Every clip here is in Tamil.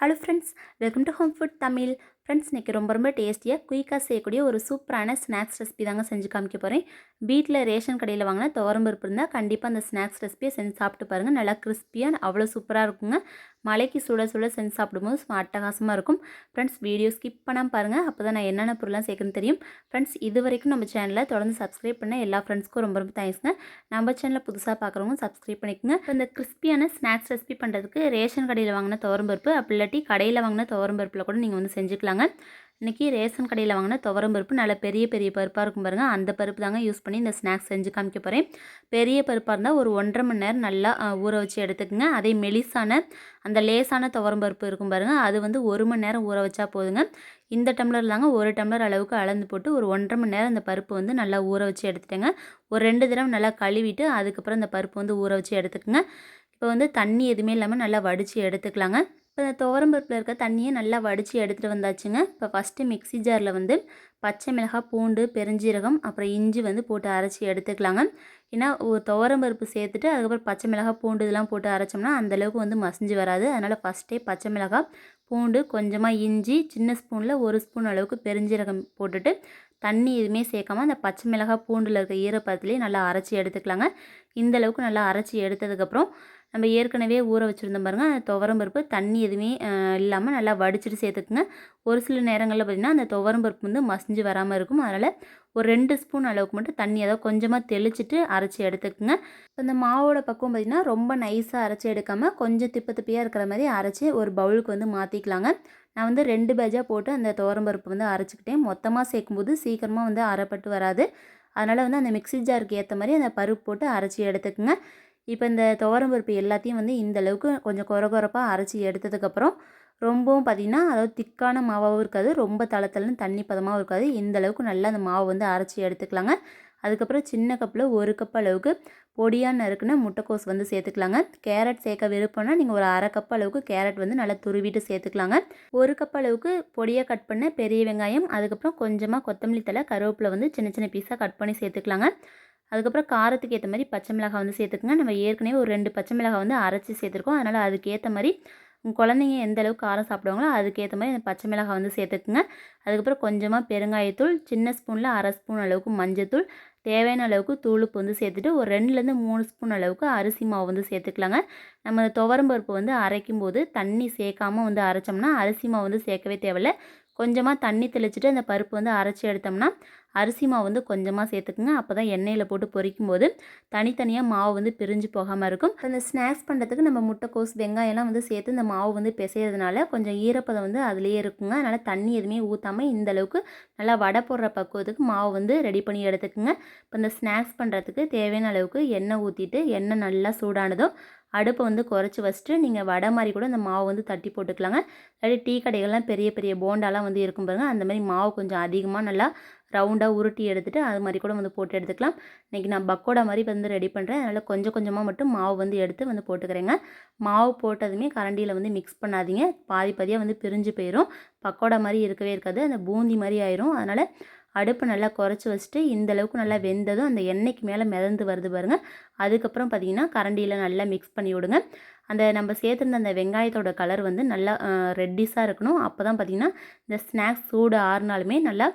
Hello friends welcome to home food Tamil friends இன்றைக்கி ரொம்ப ரொம்ப டேஸ்டியாக குயிக்காக செய்யக்கூடிய ஒரு சூப்பரான ஸ்நாக்ஸ் ரெசிபி தாங்க செஞ்சு காமிக்க போகிறேன் வீட்டில் ரேஷன் கடையில் வாங்கினா துவரம்பருப்பு இருந்தால் கண்டிப்பாக அந்த ஸ்நாக்ஸ் ரெசிபியை செஞ்சு சாப்பிட்டு பாருங்கள் நல்லா கிறிஸ்பியாக அவ்வளோ சூப்பராக இருக்குங்க. மலைக்கு சுட சுட செஞ்சு சாப்பிடும்போது அட்டகாசமாக இருக்கும். ஃப்ரெண்ட்ஸ் வீடியோ ஸ்கிப் பண்ணாமல் பாருங்கள் அப்போ தான் நான் என்னென்ன பொருளாக சேர்க்குன்னு தெரியும். ஃப்ரெண்ட்ஸ் இது வரைக்கும் நம்ம சேனலை தொடர்ந்து சப்ஸ்கிரைப் பண்ண எல்லா ஃப்ரெண்ட்ஸ்க்கும் ரொம்ப ரொம்ப தேங்க்ஸ்ங்க நம்ம சேனலில் புதுசாக பார்க்குறவங்க சப்ஸ்கிரைப் பண்ணிக்கோங்க. இப்போ இந்த கிறிஸ்பியான ஸ்நாக்ஸ் ரெசிபி பண்ணுறதுக்கு ரேஷன் கடையில் வாங்கின துவரம்பருப்பு அப்படி இல்லாட்டி கடையில் வாங்கின துவரம்பருப்பில் கூட நீங்கள் வந்து செஞ்சுக்கலாங்க. இன்றைக்கி ரேஷன் கடையில் வாங்கின துவரம் பருப்பு நல்ல பெரிய பெரிய பருப்பாக இருக்கும் பாருங்கள் அந்த பருப்பு தாங்க யூஸ் பண்ணி இந்த ஸ்நாக்ஸ் செஞ்சு காமிக்க போகிறேன் பெரிய பருப்பாக இருந்தால் ஒரு ஒன்றரை மணி நேரம் நல்லா ஊற வச்சு எடுத்துக்கோங்க. அதே மெலிசான அந்த லேசான துவரம் பருப்பு இருக்கும் பாருங்கள் அது வந்து ஒரு மணி நேரம் ஊற வச்சா போதுங்க. இந்த டம்ளர் தாங்க ஒரு டம்ளர் அளவுக்கு அளந்து போட்டு ஒரு ஒன்றரை மணி நேரம் அந்த பருப்பு வந்து நல்லா ஊற வச்சு எடுத்துட்டேங்க. ஒரு ரெண்டு தடவை நல்லா கழுவிட்டு அதுக்கப்புறம் அந்த பருப்பு வந்து ஊற வச்சு எடுத்துக்கோங்க. இப்போ வந்து தண்ணி எதுவுமே இல்லாமல் நல்லா வடித்து எடுத்துக்கலாங்க. இப்போ இந்த துவரம்பருப்பில் இருக்க தண்ணியை நல்லா வடித்து எடுத்துகிட்டு வந்தாச்சுங்க. இப்போ ஃபஸ்ட்டு மிக்சி ஜாரில் வந்து பச்சை மிளகாய் பூண்டு பெருஞ்சீரகம் அப்புறம் இஞ்சி வந்து போட்டு அரைச்சி எடுத்துக்கலாங்க. ஏன்னா ஒரு துவரம்பருப்பு சேர்த்துட்டு அதுக்கப்புறம் பச்சை மிளகாய் பூண்டு இதெல்லாம் போட்டு அரைச்சோம்னா அந்தளவுக்கு வந்து மசிஞ்சு வராது. அதனால் ஃபஸ்ட்டே பச்சை மிளகாய் பூண்டு கொஞ்சமாக இஞ்சி சின்ன ஸ்பூனில் ஒரு ஸ்பூன் அளவுக்கு பெருஞ்சீரகம் போட்டுட்டு தண்ணி எதுவுமே சேர்க்காம அந்த பச்சை மிளகாய் பூண்டில் இருக்க ஈரப்பதத்துலேயே நல்லா அரைச்சி எடுத்துக்கலாங்க. இந்தளவுக்கு நல்லா அரைச்சி எடுத்ததுக்கப்புறம் நம்ம ஏற்கனவே ஊற வச்சுருந்தோம் பாருங்கள் அந்த துவரம் பருப்பு தண்ணி எதுவுமே இல்லாமல் நல்லா வடிச்சிட்டு சேர்த்துக்குங்க. ஒரு சில நேரங்களில் பார்த்திங்கன்னா அந்த துவரம் பருப்பு வந்து மசிஞ்சு வராமல் இருக்கும். அதனால் ஒரு ரெண்டு ஸ்பூன் அளவுக்கு மட்டும் தண்ணி ஏதாவது கொஞ்சமாக தெளிச்சிட்டு அரைச்சி எடுத்துக்குங்க. இப்போ இந்த மாவோட பக்குவம் பார்த்திங்கன்னா ரொம்ப நைஸாக அரைச்சி எடுக்காமல் கொஞ்சம் திப்ப திப்பியாக இருக்கிற மாதிரி அரைச்சி ஒரு பவுலுக்கு வந்து மாற்றிக்கலாங்க நான் வந்து ரெண்டு பேஜாக போட்டு அந்த துவரம்பருப்பு வந்து அரைச்சிக்கிட்டேன். மொத்தமாக சேர்க்கும்போது சீக்கிரமாக வந்து அரைப்பட்டு வராது. அதனால் வந்து அந்த மிக்சி ஜாருக்கு ஏற்ற மாதிரி அந்த பருப்பு போட்டு அரைச்சி எடுத்துக்குங்க. இப்போ இந்த துவரம் பருப்பு எல்லாத்தையும் வந்து இந்த அளவுக்கு கொஞ்சம் குற குறப்பாக அரைச்சி எடுத்ததுக்கப்புறம் ரொம்பவும் பார்த்திங்கன்னா அதாவது திக்கான மாவாகவும் இருக்காது ரொம்ப தளத்தலன்னு தண்ணி பதமாகவும் இருக்காது. இந்த அளவுக்கு நல்லா அந்த மாவு வந்து அரைச்சி எடுத்துக்கலாங்க. அதுக்கப்புறம் சின்ன கப்பில் ஒரு கப் அளவுக்கு பொடியாக நறுக்குன முட்டைக்கோஸ் வந்து சேர்த்துக்கலாங்க. கேரட் சேர்க்க விருப்பம்னா நீங்கள் ஒரு அரை கப் அளவுக்கு கேரட் வந்து நல்லா துருவிட்டு சேர்த்துக்கலாங்க. ஒரு கப் அளவுக்கு பொடியாக கட் பண்ண பெரிய வெங்காயம் அதுக்கப்புறம் கொஞ்சமாக கொத்தமல்லி தலை கருவேப்பிலை வந்து சின்ன சின்ன பீஸாக கட் பண்ணி சேர்த்துக்கலாங்க. அதுக்கப்புறம் காரத்துக்கு ஏற்ற மாதிரி பச்சை மிளகாய் வந்து சேர்த்துக்குங்க. நம்ம ஏற்கனவே ஒரு ரெண்டு பச்சை மிளகாய் வந்து அரைச்சி சேர்த்துருக்கோம். அதனால் அதுக்கேற்ற மாதிரி குழந்தைங்க எந்த அளவுக்கு காரம் சாப்பிடுவாங்களோ அதுக்கேற்ற மாதிரி அந்த பச்சை மிளகாய் வந்து சேர்த்துக்குங்க. அதுக்கப்புறம் கொஞ்சமாக பெருங்காயத்தூள் சின்ன ஸ்பூனில் அரை ஸ்பூன் அளவுக்கு மஞ்சத்தூள் தேவையான அளவுக்கு தூளுப்பு வந்து சேர்த்துட்டு ஒரு ரெண்டுலேருந்து மூணு ஸ்பூன் அளவுக்கு அரிசி மாவு வந்து சேர்த்துக்கலாங்க. நம்ம துவரம்பருப்பு வந்து அரைக்கும் போது தண்ணி சேர்க்காமல் வந்து அரைச்சோம்னா அரிசி மாவு வந்து சேர்க்கவே தேவையில்ல. கொஞ்சமாக தண்ணி தெளிச்சுட்டு அந்த பருப்பு வந்து அரைச்சி எடுத்தோம்னா அரிசி மாவு வந்து கொஞ்சமாக சேர்த்துக்குங்க. அப்போ தான் எண்ணெயில் போட்டு பொரிக்கும் போது தனித்தனியாக மாவு வந்து பிரிஞ்சு போகாமல் இருக்கும். அந்த ஸ்நாக்ஸ் பண்ணுறதுக்கு நம்ம முட்டைக்கோஸ் வெங்காயம்லாம் வந்து சேர்த்து இந்த மாவு வந்து பிசையிறதுனால கொஞ்சம் ஈரப்பதம் வந்து அதுலேயே இருக்குங்க. அதனால் தண்ணி எதுவுமே ஊற்றாமல் இந்த அளவுக்கு நல்லா வடை போடுற பக்குவத்துக்கு மாவு வந்து ரெடி பண்ணி எடுத்துக்கோங்க. இப்போ இந்த ஸ்நாக்ஸ் பண்ணுறதுக்கு தேவையான அளவுக்கு எண்ணெய் ஊற்றிட்டு எண்ணெய் நல்லா சூடானதும் அடுப்பை வந்து குறைச்சி வச்சுட்டு நீங்கள் வடை மாதிரி கூட இந்த மாவு வந்து தட்டி போட்டுக்கலாங்க. இல்லாட்டி டீ கடைகள்லாம் பெரிய பெரிய போண்டாலாம் வந்து இருக்கும் பாருங்கள் அந்த மாதிரி மாவு கொஞ்சம் அதிகமாக நல்லா ரவுண்டாக உருட்டி எடுத்துகிட்டு அது மாதிரி கூட வந்து போட்டு எடுத்துக்கலாம். இன்றைக்கி நான் பக்கோடா மாதிரி வந்து ரெடி பண்ணுறேன் அதனால் கொஞ்சம் கொஞ்சமாக மட்டும் மாவு வந்து எடுத்து வந்து போட்டுக்கிறேங்க. மாவு போட்டதுமே கரண்டியில் வந்து மிக்ஸ் பண்ணாதீங்க. பாதி பாதியாக வந்து பிரிஞ்சு போயிடும் பக்கோடா மாதிரி இருக்கவே இருக்காது. அந்த பூந்தி மாதிரி ஆயிரும். அதனால் அடுப்பு நல்லா குறைச்சி வச்சுட்டு இந்தளவுக்கு நல்லா வெந்ததும் அந்த எண்ணெய்க்கு மேலே மிதந்து வருது பாருங்கள் அதுக்கப்புறம் பார்த்திங்கன்னா கரண்டியில் நல்லா மிக்ஸ் பண்ணி விடுங்க. அந்த நம்ம சேர்த்துருந்த அந்த வெங்காயத்தோட கலர் வந்து நல்லா ரெட்டிஸாக இருக்கணும். அப்போ தான் பார்த்திங்கன்னா இந்த ஸ்நாக்ஸ் சூடு ஆறுனாலுமே நல்லா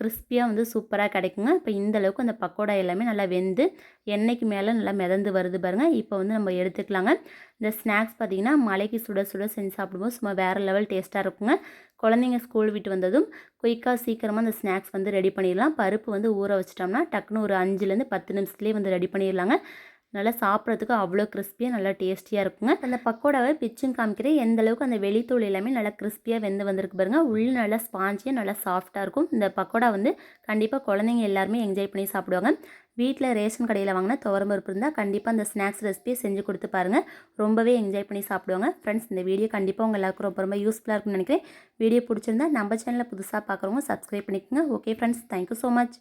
கிறிஸ்பியாக வந்து சூப்பராக கிடைக்குங்க. இப்போ இந்த அளவுக்கு அந்த பக்கோடா எல்லாமே நல்லா வெந்து எண்ணெய்க்கு மேலே நல்லா மிதந்து வருது பாருங்கள் இப்போ வந்து நம்ம எடுத்துக்கலாங்க. இந்த ஸ்நாக்ஸ் பார்த்திங்கன்னா மலைக்கு சுட சுட செஞ்சு சாப்பிடும்போது சும்மா வேறு லெவல் டேஸ்ட்டாக இருக்குங்க. குழந்தைங்க ஸ்கூல் விட்டு வந்ததும் குயிக்காக சீக்கிரமாக அந்த ஸ்நாக்ஸ் வந்து ரெடி பண்ணிடலாம். பருப்பு வந்து ஊற வச்சிட்டோம்னா டக்குன்னு ஒரு அஞ்சுலேருந்து பத்து நிமிஷத்துலேயே வந்து ரெடி பண்ணிடலாங்க. நல்லா சாப்பிட்றதுக்கு அவ்வளோ கிறிஸ்பியாக நல்லா டேஸ்டியாக இருக்குங்க. அந்த பக்கோடாவை பிச்சும் காமிக்கிறேன் எந்த அளவுக்கு அந்த வெளித்தூள் எல்லாமே நல்லா கிறிஸ்பியாக வெந்து வந்திருக்கு பாருங்கள் உள்ளே நல்லா ஸ்பாஞ்சியாக நல்லா சாஃப்டாக இருக்கும். இந்த பக்கோடா வந்து கண்டிப்பாக குழந்தைங்க எல்லாருமே என்ஜாய் பண்ணி சாப்பிடுவாங்க. வீட்டில் ரேஷன் கடையில் வாங்கினா துவரம்பருப்பு இருந்தால் கண்டிப்பாக அந்த ஸ்நாக்ஸ் ரெசிபியை செஞ்சு கொடுத்து பாருங்கள் ரொம்பவே என்ஜாய் பண்ணி சாப்பிடுவாங்க. ஃப்ரெண்ட்ஸ் இந்த வீடியோ கண்டிப்பாக உங்கள் எல்லாருக்கும் ரொம்ப ரொம்ப யூஸ்ஃபுல்லாக இருக்கும்னு நினைக்கிறேன். வீடியோ பிடிச்சிருந்தா நம்ம சேனலில் புதுசாக பார்க்குறவங்க சப்ஸ்கிரைப் பண்ணிக்கோங்க. Okay friends thank you so much